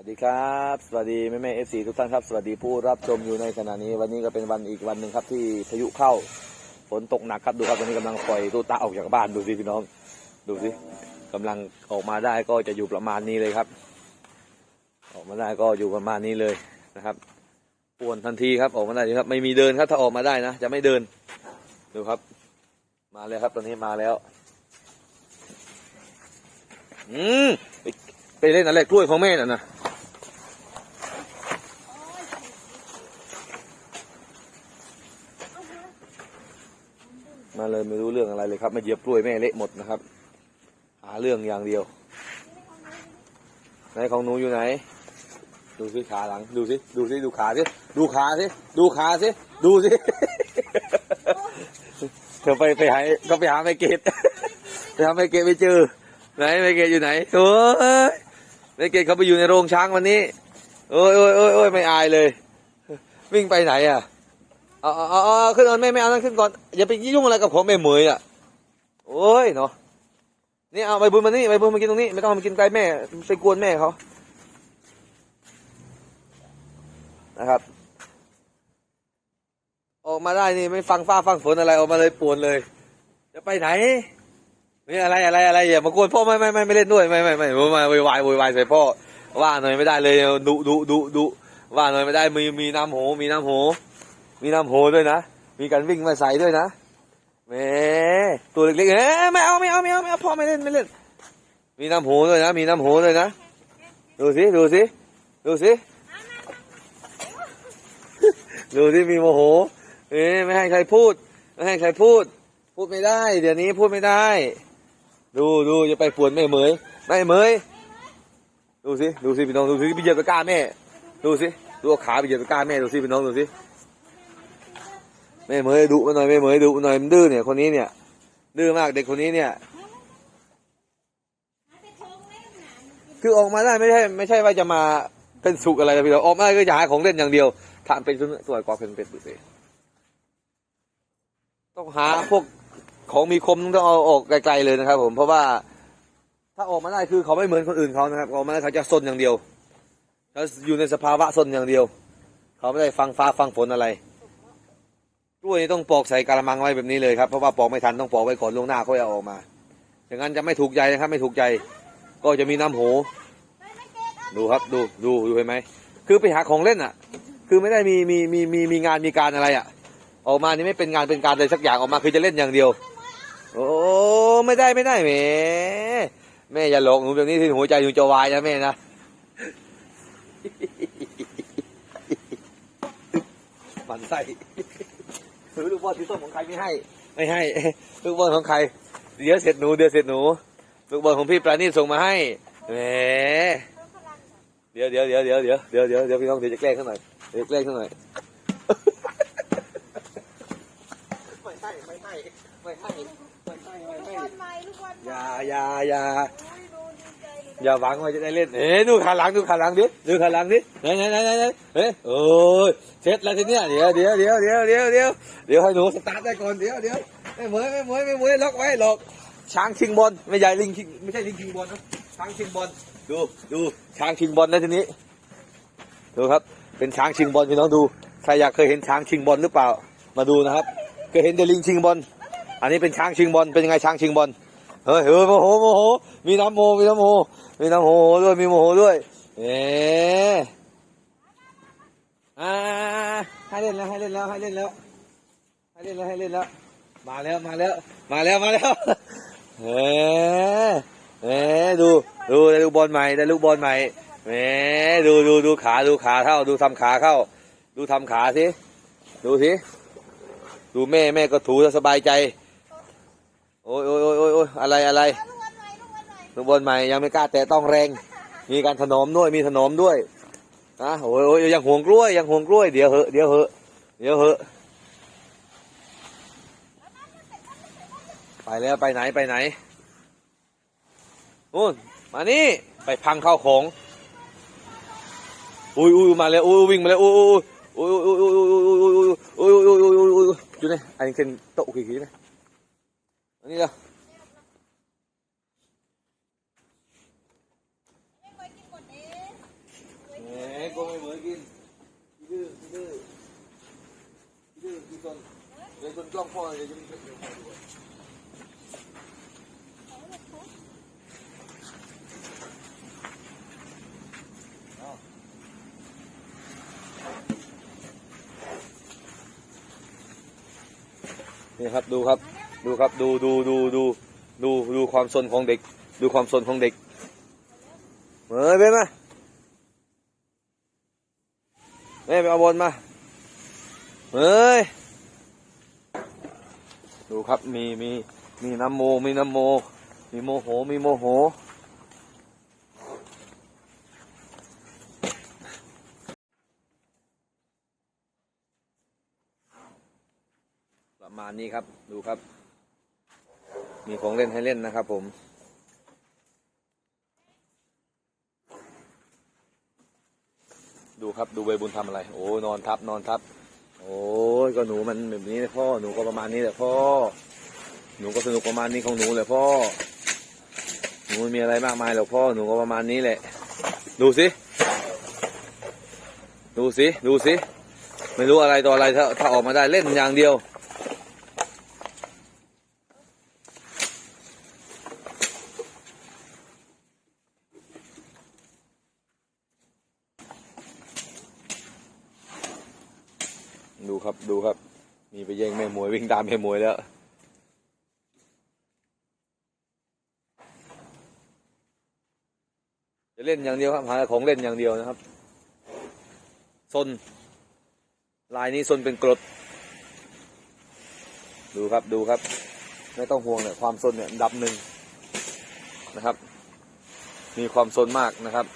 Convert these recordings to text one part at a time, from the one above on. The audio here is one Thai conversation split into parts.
วัสดีครับ สวัสดีแม่แม่เอฟซีทุกท่านครับ สวัสดีผู้รับชมอยู่ในขณะนี้ วันนี้ก็เป็นวันอีกวันหนึ่งครับที่พายุเข้า ฝนตกหนักครับดูครับตอนนี้กำลังปล่อยตู้ตาออกจากบ้านดูสิพี่น้อง ดูสิกำลังออกมาได้ก็จะอยู่ประมาณนี้เลยครับ ออกมาได้ก็อยู่ประมาณนี้เลยนะครับป่วนทันทีครับออกมาได้ครับ ไม่มีเดินครับถ้าออกมาได้นะจะไม่เดินดูครับ มาแล้วครับตอนนี้มาแล้ว อืมไปไปเล่นอะไรกล้วยของแม่น่ะนะ เลยไม่รู้เรื่องอะไรเลยครับ ไมาเหยียบกล้วยแม่เละหมดนะครับ หาเรื่องอย่างเดียวไหนของหนูอยู่ไหน ดูสิขาหลัง ดูสิ ดูสิ ดูขาสิ ดูขาสิ ดูขาสิ ดูสิ เธอไปไปหาก็ไปหาไม่เกตไปหาไม่เกตไม่เจอ ไหนไม่เกตอยู่ไหนโอ้ยไม่เกตเขาไปอยู่ในโรงช้างวันนี้ โอ้ยโอ้ยโอ้ยโอ้ยไม่อายเลย วิ่งไปไหนอะ เอาเอาเอาเอขึ้นก่อนไม่ไม่เอานั่นขึ้นก่อนอย่าไปยุ่งอะไรกับผมแม่เหมยอะโอ้ยเนาะนี่เอาใบบุญมานี่ใบบุญมากินตรงนี้ไม่ต้องมากินใกล้แม่ไปกวนแม่เขานะครับ ออกมาได้นี่ไม่ฟังฟ้าฟังฝนอะไรออกมาเลยปวนเลย จะไปไหนนี่อะไรอะไรอะไรอย่ามากวนพ่อไม่ไม่ไม่ไม่เล่นด้วยไม่ไม่ไม่ไม่ไม่วายวายวายใส่พ่อว่าหน่อยไม่ได้เลยดุดุดุดุว่าหน่อยไม่ได้มีมีน้ำโหมีน้ำโห มีน้ำโหด้วยนะ มีการวิ่งมาใส่ด้วยนะแหมตัวเล็กๆเอ้ยไม่เอาไม่เอาไม่เอาไม่เอาพ่อไม่เล่นไม่เล่น มีน้ำโหด้วยนะ มีน้ำโหด้วยนะ ดูสิดูสิดูสิดูสิมีโมโห เอ๊ะไม่ให้ใครพูด ไม่ให้ใครพูด พูดไม่ได้ เดี๋ยวนี้พูดไม่ได้ ดูดูจะไปปวนแม่เหมยแม่เหมยดูสิดูสิพี่น้องดูสิไปเหยียบตะกร้าแม่ ดูสิดูเอาขาไปเหยียบตะกร้าแม่ดูสิพี่น้องดูสิ แม่เหมยดุมาหน่อยแม่เหมยดุมาหน่อยมันดื้อเนี่ยคนนี้เนี่ย ดื้อมากเด็กคนนี้เนี่ยคือออกมาได้ไม่ใช่ไม่ใช่ว่าจะมาเป็นสุขอะไรนะพี่เราออกมาได้ก็จะหาของเล่นอย่างเดียวทำเป็นตัวกว่าเป็นเป็ดดูสิต้องหาพวกของมีคมต้องเอาออกไกลๆเลยนะครับ ผมเพราะว่าถ้าออกมาได้คือเขาไม่เหมือนคนอื่นเขานะครับออกมาได้เขาจะซนอย่างเดียวเขาอยู่ในสภาวะซนอย่างเดียว เขาไม่ได้ฟังฟ้าฟังฝนอะไร ล้วยนี่ต้องปอกใส่กระมังไว้แบบนี้เลยครับเพราะว่าปอกไม่ทันต้องปอกไว้ก่อนล่วงหน้าเขาจะเอาออกมาอย่างนั้นจะไม่ถูกใจนะครับไม่ถูกใจ ก็จะมีน้ำโหดูครับดูดูดูเห็นไหมคือไปหาของเล่นอะ คือไม่ได้มีมีมีมีมีงานมีการอะไรอะ ออกมานี่ไม่เป็นงานเป็นการเลยสักอย่างออกมาคือจะเล่นอย่างเดียว โอ้ไม่ได้ไม่ได้แหมแม่อย่าหลอกหนูแบบนี้ที่หัวใจหนูจะวายนะแม่นะมันไส้ ซื้อลูกบอลที่ส้มของใครไม่ให้ ไม่ให้ ลูกบอลของใคร เดี๋ยวเสร็จหนูเดี๋ยวเสร็จหนู ลูกบอลของพี่ปราณีตส่งมาให้แหมเดี๋ยวเดี๋ยวเดี๋ยวเดี๋ยวเดี๋ยวเดี๋ยวเดี๋ยวเดี๋ยวพี่น้องเดี๋ยวจะแกล้งเขาหน่อยเดี๋ยวแกล้งเขาหน่อยไม่ให้ไม่ให้ไม่ให้ไม่ให้ไม่ลูกให้บอลใหม่ลูกบอลใหอม่ย่าอย่าอย่าโอย่าหวังว่าจะได้เล่นเอ๊ะดูขาหลังดูขาหลังดิดูขาหลังดิไหนไหนไหนไหนเอ๊ะโอ้ยเสร็จแล้วทีเนี้ยเดี๋ยวเดี๋ยวเดี๋ยวเดี๋ยวเดี๋ยวเดี๋ยวเดี๋ยวให้หนูสตาร์ทได้ก่อนเดี๋ยวเดี๋ยวไม่เหมยไม่เหมยไม่เหมยล็อกไว้ล็อกช้างชิงบอลไม่ใหญ่ลิงชิงไม่ใช่ลิงชิงบอลนะช้างชิงบอลดูดูช้างชิงบอลนะทีนี้ดูครับ เป็นช้างชิงบอลพี่น้องดูใครอยากเคยเห็นช้างชิงบอลหรือเปล่ามาดูนะครับเคยเห็นแต่ลิงชิงบอลอันนี้เป็นช้างชิงบอลเป็นยังไงช้างชิงบอล เฮ้ยเฮ้ยโมโหโมโห มีน้ำโมมีน้ำโมมีน้ำโมด้วยมีโมโหด้วยเอ๊ะอ่าให้เล่นแล้วให้เล่นแล้วให้เล่นแล้วให้เล่นแล้วให้เล่นแล้ว มาแล้วมาแล้ว มาแล้วมาแล้วเอ๊ะเอ๊ะดูดูได้ลูกบอลใหม่ได้ลูกบอลใหม่เอ๊ะดูดูดูขาดูขาเข้าดูทำขาเข้า ดูทำขาสิดูสิดูแม่แม่ก็ถูจะสบายใจ โอ้ยโอ้ยโอ้ยโอ้ยอะไรอะไรลูกบอลใหม่ลูกบอลใหม่ยังไม่กล้าแตะต้องแรง มีการถนอมด้วยมีถนอมด้วยนะโอ้ยโอ้ยยังห่วงกล้วยยังห่วงกล้วยเดี๋ยวเหอะเดี๋ยวเหอะเดี๋ยวเหอะไปแล้วไปไหนไปไหนนู่นมานี่ไปพังเข้าของอุ้ยอุ้ยมาแล้วอุ้ยวิ่งมาแล้วอุ้ยอุ้ยอุ้ยอุ้ยอุ้ยอุ้ยอุ้ยอุ้ยอุ้ยอุ้ยอุ้ยอุ้ยอุ้ยอยู่ไหนอันนี้เส้นโต๊ะขี้ขี้ไหมอันนี้เหรอไม่เคยกินกดเองต้นเดี๋ยวชนกล้องพ่อเดี๋ยวจะมีเดี๋ยวพ่อ đi đâu Nè, con mới mới kin. Tidur, tidur. Tidur, tidur. Dia pun kelompok dia jadi kelompok dua. Ni hap du hap. ดูครับดูดูดูดูดูดูความสนของเด็ก ดูความสนของเด็กเฮ้ยไปมาแม่ไปเอาบอลมาเฮ้ยดูครับมีมีมีน้ำโมมีน้ำโม มีโมโหมีโมโหประมาณนี้ครับ ดูครับ มีของเล่นให้เล่นนะครับผมดูครับดูใบบุญทำอะไร โอ้นอนทับนอนทับ โอ้ยก็หนูมันแบบนี้นะพ่อหนูก็ประมาณนี้แหละพ่อ หนูก็สนุกประมาณนี้ของหนูแหละพ่อ หนูม่มีอะไรมากมายหรอกพ่อหนูก็ประมาณนี้แหละ ดูสิ ดูสิ ดูสิ ไม่รู้อะไรต่ออะไรถ้าถ้าออกมาได้เล่นอย่างเดียว ดูครับดูครับ มีไปแย่งแม่ม วิ่งตามแม่มวยแล้ว จะเล่นอย่างเดียวครับหาของเล่นอย่างเดียวนะครับซนลายนี้ซนเป็นกรด ดูครับดูครับ ไม่ต้องห่วงเนี่ยความซนเนี่ยดับหนึ่งนะครับ มีความซนมากนะครับ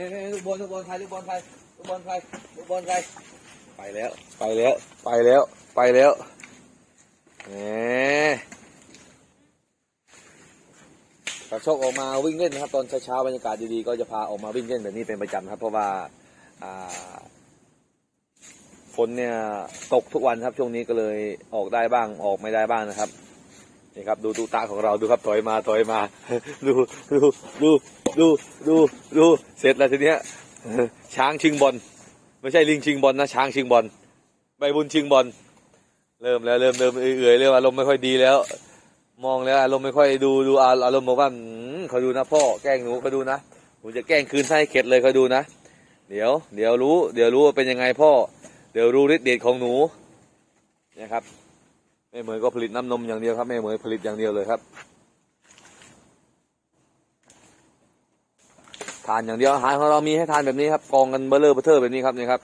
เฮ้ยลูกบอลลูกบอลใครลูกบอลใครลูกบอลใครลูกบอลใครไปแล้ว ไปแล้ว ไปแล้ว ไปแล้วแหมกระโชกออกมาวิ่งเล่นนะครับ ตอนเช้าๆบรรยากาศดีๆก็จะพาออกมาวิ่งเล่นแบบนี้เป็นประจำครับ เพราะว่าอ่าฝนเนี่ยตกทุกวันครับช่วงนี้ก็เลยออกได้บ้างออกไม่ได้บ้างนะครับนี่ครับ ดูตูตาของเราดูครับถอยมาถอยมา ดูดูดู ดูดูดูเสร็จแล้วทีเนี้ยช้างชิงบอลไม่ใช่ลิงชิงบอลนะช้างชิงบอลใบบุญชิงบอลเริ่มแล้วเริ่มเริ่มเอื่อยเริ่มอารมณ์ไม่ค่อยดีแล้ว มองแล้วอารมณ์ไม่ค่อยดูดูอารมณ์บอกว่าเขาดูนะพ่อแกล้งหนูเขาดูนะผมจะแกล้งคืนให้เข็ดเลยเขาดูนะ เดี๋ยว เดี๋ยวรู้ เดี๋ยวรู้ว่าเป็นยังไงพ่อ เดี๋ยวรู้ฤทธิ์เดชของหนูนะครับแม่เหมยก็ผลิตน้ำนมอย่างเดียวครับแม่เหมยผลิตอย่างเดียวเลยครับ ทานอย่างเดียวอาหารของเรามีให้ทานแบบนี้ครับกองกันเบลเลอร์เบเทอร์แบบนี้ครับนี่ครับ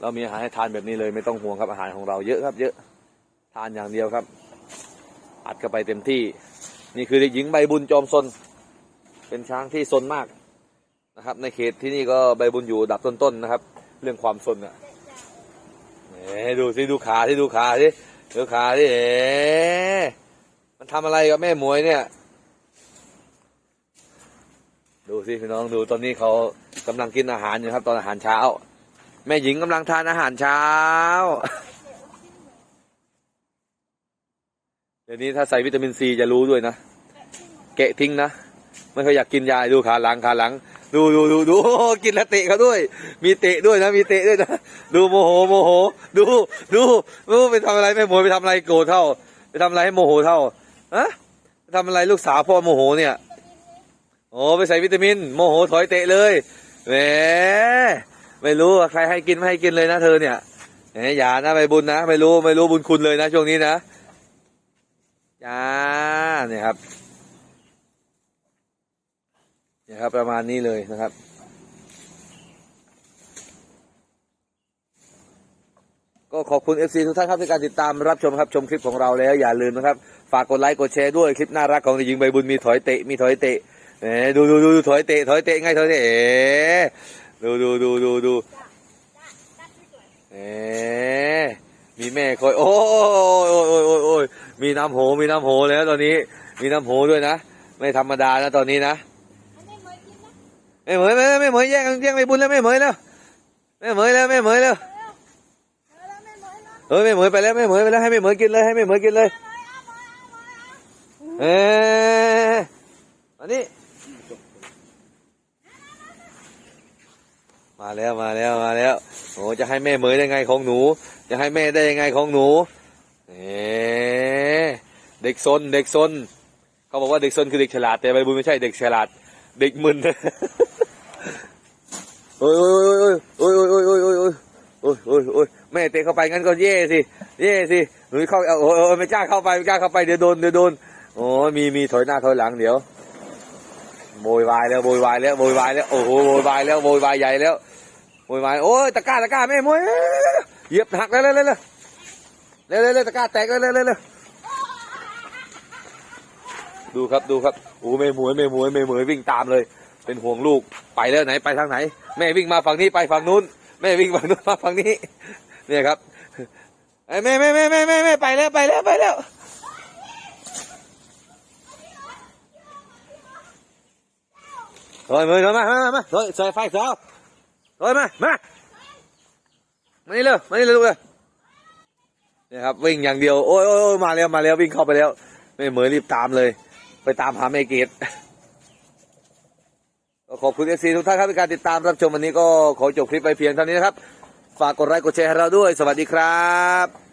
เรามีอาหารให้ทานแบบนี้เลยไม่ต้องห่วงครับอาหารของเราเยอะครับเยอะทานอย่างเดียวครับอัดเข้าไปเต็มที่ นี่คือเด็กหญิงใบบุญจอมซนเป็นช้างที่ซนมากนะครับ ในเขตที่นี่ก็ใบบุญอยู่ดับต้นๆนนะครับ เรื่องความซนอะเอ๊ดูสิดูขาที่ดูขาที่ดูขาที่เอ๊มันทำอะไรกับแม่หมวยเนี่ย ดูสิพี่น้องดูตอนนี้เขากำลังกินอาหารอยู่ครับ ตอนอาหารเช้า แม่หญิงกำลังทานอาหารเช้า เดี๋ยวนี้ถ้าใส่วิตามินซีจะรู้ด้วยนะเกะทิ้งนะไม่เคยอยากกินยาดูขาหลังขาหลัง ดูดูดูดูกินแล้วเตะเขาด้วย มีเตะด้วยนะ มีเตะด้วยนะดูโมโหโมโห ดูดูดูไปทำอะไรแม่โมยไปทำอะไรโกรธเท่า ไปทำอะไรให้โมโหเท่าอะทำอะไรลูกสาวพ่อโมโหเนี่ย โอ้ไปใส่วิตามิน โมโหถอยเตะเลยแหมไม่รู้ว่าใครให้กินไม่ให้กินเลยนะเธอเนี่ยแหมอย่านะไปบุญนะไม่รู้ไม่รู้บุญคุณเลยนะช่วงนี้นะจ้าเนี่ยครับเนี่ยครับ ประมาณนี้เลยนะครับก็ขอบคุณ FC ทุกท่านครับที่การติดตามรับชมครับชมคลิปของเราแล้วอย่าลืมนะครับ ฝากกดไลค์กดแชร์ด้วยคลิปน่ารักของเด็กหญิงใบบุญมีถอยเตะมีถอยเตะ แหมดูดูดูถอยเตะถอยเตะไงถอยเตะเอ๋ดูดูดูดูดูเอ๋มีแม่คอยโอ้ยโอ้ยโอ้ยโอ้ยโอ้ยมีน้ำโหมีน้ำโหแล้วตอนนี้ มีน้ำโหด้วยนะ ไม่ธรรมดานะตอนนี้นะอันนี้เหมยกินนะแม่เหมยแม่แม่เหมยแย่งแย่งใบบุญแล้วแม่เหมยแล้วแม่เหมยแล้วแม่เหมยแล้วเร็วเร็วแล้วแม่เหมยนะเออแม่เหมยไปแล้วแม่เหมยไปแล้วให้แม่เหมยกินเลยให้แม่เหมยกินเลยเอาเหมยเอาเหมยเอา เอออันนี้ มาแล้วมาแล้วมาแล้วโอ้จะให้แม่เหมยได้ไงของหนู จะให้แม่ได้ยังไงของหนูเอ๊เด็กซนเด็กซนเขาบอกว่าเด็กซนคือเด็กฉลาดแต่ใบบุญไม่ใช่เด็กฉลาด เด็กมึนโอ้ยโอ้ยโอ้ยโอ้ยโอ้ยโอ้ยโอ้ยโอ้ยโอ้ยโอ้ยโอ้ยแม่เตะเข้าไปงั้นก็เย่สิเย่สิหนูเข้าเอาโอ้ยโอ้ยไม่กล้าเข้าไปไม่กล้าเข้าไปเดี๋ยวโดนเดี๋ยวโดนโอ้ยมีมีถอยหน้าถอยหลังเดี๋ยวโวยวายแล้วโวยวายแล้วโวยวายแล้วโอ้โหโวยวายแล้วโวยวายใหญ่แล้ว โวยวายโอ้ยตะกร้าตะกร้าแม่มวยเหยียบหักแล้วเร็วเร็วเร็วเร็วเร็วเร็วตะกร้าแตกเร็วเร็วเร็วเร็วดูครับดูครับโอ้แม่มวยแม่มวยแม่มวยวิ่งตามเลย เป็นห่วงลูกไปแล้วไหนไปทางไหน แม่วิ่งมาฝั่งนี้ไปฝั่งนู้น แม่วิ่งฝั่งนู้นมาฝั่งนี้เนี่ยครับไอ้แม่แม่แม่แม่แม่แม่ไปแล้วไปแล้วไปแล้วถอยมือถอยมามามามาถอยใส่ไฟเสา ถอยมามามานี่เร็วมานี่เร็วลูกเลยเนี่ยครับวิ่งอย่างเดียวโอ้ยโอ้ยมาแล้วมาแล้ววิ่งเข้าไปแล้วไม่เหมยรีบตามเลย ไปตามหาแม่เกดก็ขอบคุณเอซีทุกท่านครับในการติดตามรับชมวันนี้ก็ขอจบคลิปไปเพียงเท่านี้นะครับ ฝากกดไลค์กดแชร์ให้เราด้วย สวัสดีครับ